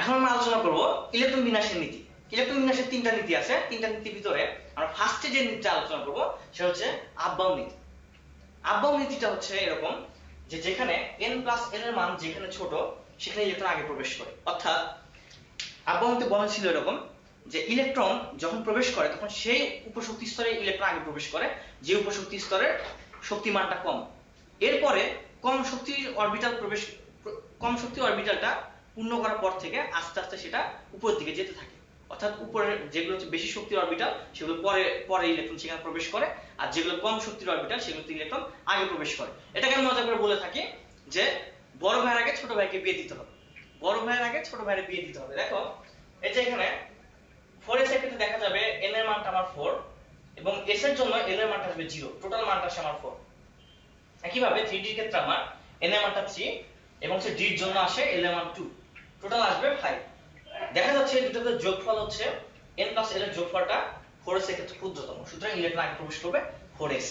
এখন আমরা আলোচনা করব ইলেকট্রন বিন্যাসের নীতি। ইলেকট্রন বিন্যাসের তিনটা নীতি আছে, তিনটা নীতির ভিতরে আমরা ফার্স্টে যে নীতিটা আলোচনা করব, সেটা হচ্ছে আপবাউন্ড নীতি। আপবাউন্ড নীতিটা হচ্ছে এরকম যে যেখানে n প্লাস এর মান যেখানে ছোট, সেখানে ইলেকট্রন আগে প্রবেশ করে। অর্থাৎ আপবাউন্ডে বলা ছিল এরকম যে ইলেকট্রন যখন প্রবেশ করে, তখন সেই উপশক্তি স্তরে ইলেকট্রন আগে প্রবেশ করে, যে উপশক্তি স্তরের শক্তি মানটা কম। এরপরে কম শক্তির অরবিটাল প্রবেশ, কম শক্তি অরবিটালটা পূর্ণ করার পর থেকে আস্তে আস্তে সেটা উপরের দিকে যেতে থাকে। অর্থাৎ উপরে যেগুলো হচ্ছে বেশি শক্তির অরবিটাল সেগুলো পরে পরে ইলেকট্রন সেখানে প্রবেশ করে, আর যেগুলো কম শক্তির অরবিটাল সেগুলোতে ইলেকট্রন আগে প্রবেশ করে। এটাকে আমি মজা করে বলে থাকি যে, বড় ভাইয়ের আগে ছোট ভাইকে বিয়ে দিতে হবে। বড় ভাইয়ের আগে ছোট ভাইয়ের বিয়ে দিতে হবে। দেখো, এই যে এখানে ফোর এর ক্ষেত্রে দেখা যাবে এন এর মানটা আমার ফোর এবং এস এর জন্য n এর মানটা আসবে জিরো টোটাল মানটা আসে আমার ফোর একইভাবে থ্রি ডির ক্ষেত্রে আমার এন এর মানটা থ্রি এবং সে d এর জন্য আসে l এর মান টু টোটাল আসবে ফাইভ দেখা যাচ্ছে এই দুটোতে যোগফল হচ্ছে n প্লাস l এর যোগফলটা ফোর এর ক্ষেত্রে ক্ষুদ্রতম। সুতরাং ইলেকট্রন আগে প্রবেশ করবে ফোর এস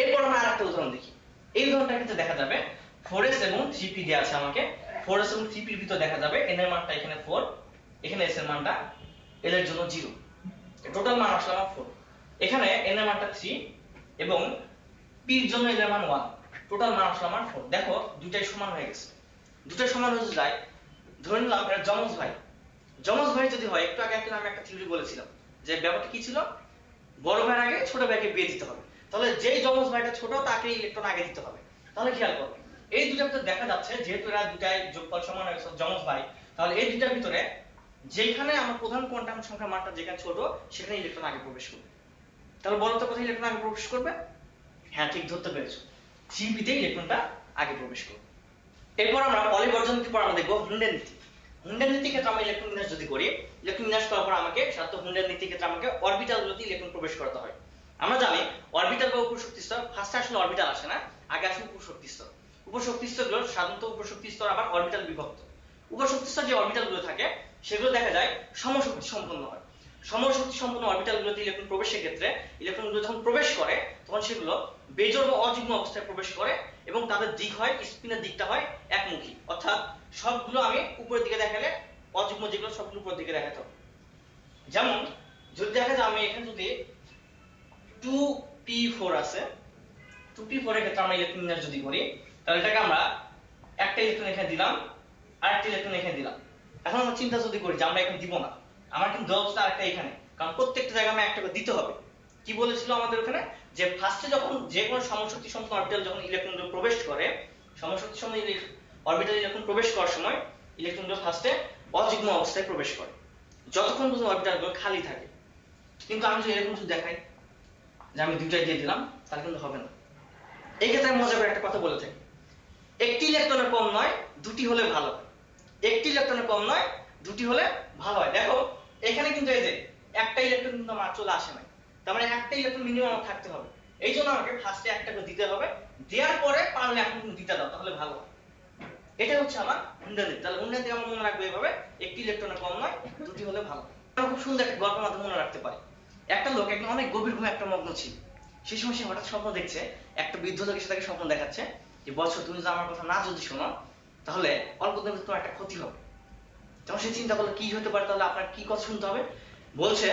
এরপর আমরা আরেকটা উদাহরণ দেখি। এই উদাহরণটা ক্ষেত্রে দেখা যাবে ফোর এস এবং থ্রি পি দেওয়া আছে আমাকে। ফোর এস এবং থ্রি পির ভিতর দেখা যাবে n এর মানটা এখানে ফোর এখানে s এর মানটা l এর জন্য জিরো টোটাল মান আসলে আমার ফোর এখানে n এর মানটা থ্রি এবং p এর জন্য l এর মান ওয়ান টোটাল মান আসলে আমার ফোর দেখো দুটাই সমান হয়ে গেছে। দুটাই সমান হয়ে যায় ধরে নিলাম এটা যমজ ভাই। যমজ ভাই যদি হয়, একটু আগে একটা আমি একটা থিওরি বলেছিলাম, যে ব্যাপারটা কি ছিল? বড় ভাইয়ের আগে ছোট ভাইকে বিয়ে দিতে হবে। তাহলে যেই যমজ ভাইটা ছোট তাকে ইলেকট্রন আগে দিতে হবে। তাহলে খেয়াল করো, এই দুটার ভিতরে দেখা যাচ্ছে, যেহেতু এরা দুটাই যোগফল সমান হয়ে গেছে যমজ ভাই, তাহলে এই দুটার ভিতরে যেখানে আমার প্রধান কোয়ান্টাম সংখ্যা মানটা যেখানে ছোট, সেখানে ইলেকট্রন আগে প্রবেশ করবে। তাহলে বলো তো কোথায় ইলেকট্রন আগে প্রবেশ করবে? হ্যাঁ ঠিক ধরতে পেরেছ। সিপিতে ইলেকট্রনটা আগে প্রবেশ করবে। এরপর আমরা পলিবর্জন নীতির পর আমরা দেখব হুন্ডের নীতি। হুন্ডের নীতি ক্ষেত্রে আমরা ইলেকট্রন বিন্যাস যদি করি ইলেকট্রন বিন্যাস করার পর আমাকে সাধারণত হুন্ডের নীতি ক্ষেত্রে আমাকে অরবিটাল গুলোতে ইলেকট্রন প্রবেশ করাতে হয়। আমরা জানি অরবিটাল বা উপশক্তি স্তর ফার্স্টে আসলে অরবিটাল আসে না, আগে আসে উপশক্তি স্তর উপশক্তি স্তরগুলো সাধারণত উপশক্তি স্তর আবার অরবিটাল বিভক্ত। উপশক্তি স্তর যে অরবিটালগুলো থাকে, সেগুলো দেখা যায় সমশক্তি সম্পন্ন হয়। সমশক্তি সম্পন্ন অরবিটাল গুলোতে ইলেকট্রন প্রবেশের ক্ষেত্রে ইলেকট্রনগুলো যখন প্রবেশ করে, তখন সেগুলো বেজোড় বা অযুগ্ম অবস্থায় প্রবেশ করে এবং তাদের দিক হয়, স্পিনের দিকটা হয় একমুখী। অর্থাৎ সবগুলো আমি উপরের দিকে দেখালে অযুগ্ম যেগুলো সবগুলো উপরের দিকে দেখাতো। যেমন, যদি দেখা যায় আমি এখানে যদি 2p4 আছে 2p4 এর ক্ষেত্রে আমরা ইলেকট্রন বিন্যাস যদি করি, তাহলে এটাকে আমরা একটা ইলেকট্রন এখানে দিলাম আর একটা ইলেকট্রন এখানে দিলাম। এখন আমরা চিন্তা যদি করি যে আমরা এখানে দিব না। আমার কিন্তু দেওয়া উচিত আরেকটা এখানে। কারণ প্রত্যেকটা জায়গায় আমি একটা করে দিতে হবে। কি বলেছিল আমাদের ওখানে? যে ফার্স্টে যখন যে কোনো সমশক্তি সম্পন্ন অরবিটাল যখন ইলেকট্রন প্রবেশ করে, সমশক্তি সম্পন্ন অরবিটাল যখন প্রবেশ করার সময় ইলেকট্রনগুলো ফার্স্টে অযুগ্ম অবস্থায় প্রবেশ করে। যতক্ষণ পর্যন্ত অরবিটালগুলো খালি থাকে। কিন্তু আমি যদি এরকম কিছু দেখাই, যে আমি দুইটা দিয়ে দিলাম, তাহলে কিন্তু হবে না। এই ক্ষেত্রে আমি মজা করে একটা কথা বলে থাকি। একটি ইলেকট্রনের কম নয়, দুটি হলে ভালো। একটি ইলেকট্রনের কম নয় দুটি হলে ভালো হয়। দেখো, এখানে কিন্তু এই যে একটা ইলেকট্রন কিন্তু আমার চলে আসে না তার মানে একটা ইলেকট্রন মিনিমাম থাকতে হবে। এই জন্য আমাকে ফার্স্টে একটা করে দিতে হবে। দেওয়ার পরে পারলে এখন কিন্তু দিতে দাও, তাহলে ভালো হয়। এটা হচ্ছে আমার নীতি তাহলে হুন্ডা নীতি আমার মনে রাখবে এভাবে, একটি ইলেকট্রনের কম নয়, দুটি হলে ভালো আমরা খুব সুন্দর একটা গল্পের মাধ্যমে মনে রাখতে পারি। একটা লোক একদম অনেক গভীর ঘুমে একটা মগ্ন ছিল। সেই সময় সে হঠাৎ স্বপ্ন দেখছে, একটা বৃদ্ধ লোক এসে তাকে স্বপ্ন দেখাচ্ছে যে, বৎস, তুমি যদি আমার কথা না যদি শোনো, তাহলে অল্প দিনে তোমার একটা ক্ষতি হবে। তখন সে চিন্তা করল, কি হতে পারে? তাহলে আপনার কি কথা শুনতে হবে? বলছে,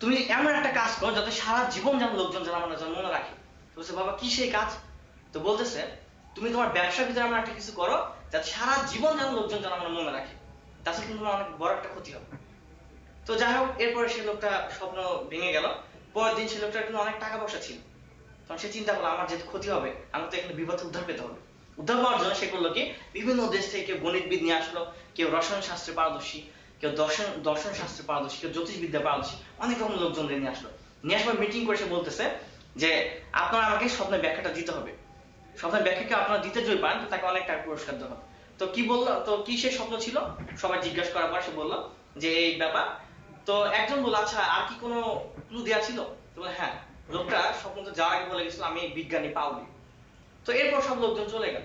তুমি এমন একটা কাজ করো যাতে সারা জীবন যেন লোকজন যেন আমার মনে রাখে। বলছে, বাবা, কি সেই কাজ? তো বলতেছে, তুমি তোমার ব্যবসার ভিতরে এমন একটা কিছু করো যাতে সারা জীবন যেন লোকজন যেন আমার মনে রাখে। তাছাড়া কিন্তু তোমার অনেক বড় একটা ক্ষতি হবে। তো যাই হোক, এরপরে সে লোকটা স্বপ্ন ভেঙে গেল। পরের দিন সে লোকটার কিন্তু অনেক টাকা পয়সা ছিল। তখন সে চিন্তা করল, আমার যেহেতু ক্ষতি হবে আমার তো এখানে বিপদ উদ্ধার পেতে হবে। উদ্ধার পাওয়ার জন্য সে করল কি? বিভিন্ন দেশ থেকে গণিতবিদ নিয়ে আসলো, কেউ রসায়ন শাস্ত্রে পারদর্শী, কেউ দর্শন দর্শন শাস্ত্রে পারদর্শী, কেউ জ্যোতিষবিদ্যা পারদর্শী, অনেক রকম লোকজনদের নিয়ে আসলো। নিয়ে আসার মিটিং করে সে বলতেছে যে, আপনারা আমাকে স্বপ্নের ব্যাখ্যাটা দিতে হবে। স্বপ্নের ব্যাখ্যাকে আপনারা দিতে যদি পারেন তাকে অনেক টাকা পুরস্কার দেওয়া হবে। তো কি বলল, তো কি সে স্বপ্ন ছিল? সবাই জিজ্ঞাসা করার পর সে বলল যে, এই ব্যাপার। তো একজন বলল আচ্ছা আর কি কোনো ক্লু দেওয়া ছিল? তো হ্যাঁ লোকটা স্বপ্ন তো যাওয়ার আগে বলে গেছিল, আমি বিজ্ঞানী পাউলি তো এরপর সব লোকজন চলে গেল।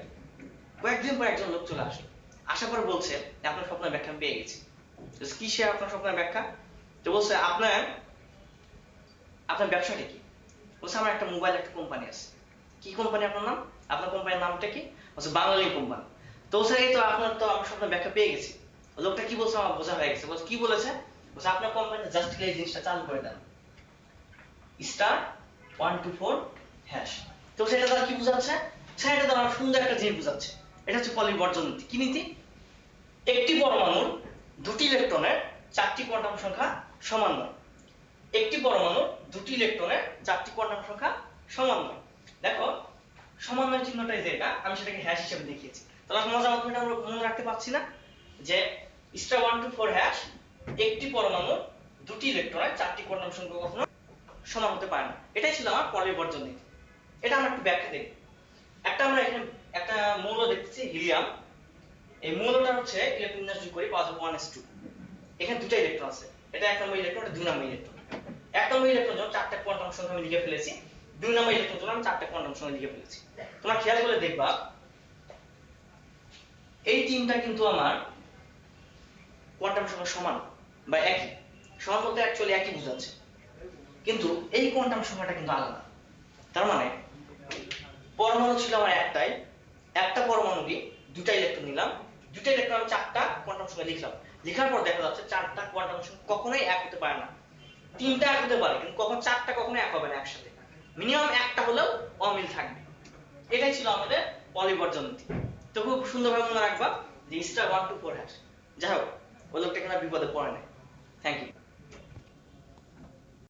কয়েকদিন পর একজন লোক চলে আসলো। আসার পর বলছে আপনার স্বপ্নের ব্যাখ্যা আমি পেয়ে গেছি। তো কি সে আপনার স্বপ্নের ব্যাখ্যা? তো বলছে, আপনার আপনার ব্যবসাটা কি? বলছে, আমার একটা মোবাইল একটা কোম্পানি আছে। কি কোম্পানি আপনার নাম? আপনার কোম্পানির নামটা কি? বলছে বাংলালিংক কোম্পানি তো স্যার এই তো আপনার তো আমার স্বপ্নের ব্যাখ্যা পেয়ে গেছি। লোকটা কি বলছে আমার বোঝা হয়ে গেছে। বলছে, কি বলেছে? বলছে, আপনার কোম্পানিতে জাস্ট এই জিনিসটা চালু করে দেন। Star one two four hash তো সেটা দ্বারা কি বোঝাচ্ছে? সেটা দ্বারা সুন্দর একটা জিনিস বোঝাচ্ছে। এটা হচ্ছে পলিবর্জন নীতি কি নীতি? একটি পরমাণুর দুটি ইলেকট্রনের চারটি কোয়ান্টাম সংখ্যা সমান নয়। একটি পরমাণুর দুটি ইলেকট্রনের চারটি কোয়ান্টাম সংখ্যা সমান নয়। দেখো, সমান নয় চিহ্নটা এই আমি সেটাকে হ্যাশ হিসেবে দেখিয়েছি। তাহলে মজা মাধ্যমে আমরা মনে রাখতে পারছি না যে star one two four hash একটি পরমাণুর দুটি ইলেকট্রনের চারটি কোয়ান্টাম সংখ্যা কখনো সমান হতে পারে না। এটাই ছিল আমার পরিবর্তন নীতি এটা আমরা একটু ব্যাখ্যা দেখি একটা আমরা এখানে একটা মৌল দেখতেছি, হিলিয়াম। এই মৌলটা হচ্ছে ইলেকট্রন বিন্যাস যোগ করে, পাওয়া যাবে ওয়ান এস টু এখানে দুটো ইলেকট্রন আছে। এটা এক নম্বর ইলেকট্রন, এটা দুই নম্বর ইলেকট্রন। এক নম্বর ইলেকট্রন যখন চারটা কোয়ান্টাম সংখ্যা আমি লিখে ফেলেছি, দুই নম্বর ইলেকট্রন যখন আমি চারটা কোয়ান্টাম সংখ্যা লিখে ফেলেছি। তোমরা খেয়াল করে দেখবা, এই তিনটা কিন্তু আমার কোয়ান্টাম সংখ্যা সমান বা একই। সমান বলতে অ্যাকচুয়ালি একই বোঝাচ্ছে। কিন্তু এই কোয়ান্টাম সংখ্যাটা কিন্তু আলাদা। তার মানে পরমাণু ছিল আমার একটাই। একটা পরমাণুরই দুটা ইলেকট্রন নিলাম। দুটা ইলেকট্রন আমি চারটা কোয়ান্টাম সংখ্যা লিখলাম। লেখার পর দেখা যাচ্ছে চারটা কোয়ান্টাম সংখ্যা কখনোই এক হতে পারে না। তিনটা এক হতে পারে, কিন্তু কখন চারটা কখনো এক হবে না একসাথে। মিনিমাম একটা হলেও অমিল থাকবে। এটাই ছিল আমাদের পলিবর্জন নীতি তো খুব সুন্দরভাবে মনে রাখবা যে star one two four hash যাই হোক, ওই লোকটা এখানে বিপদে পড়ে নাই। Thank you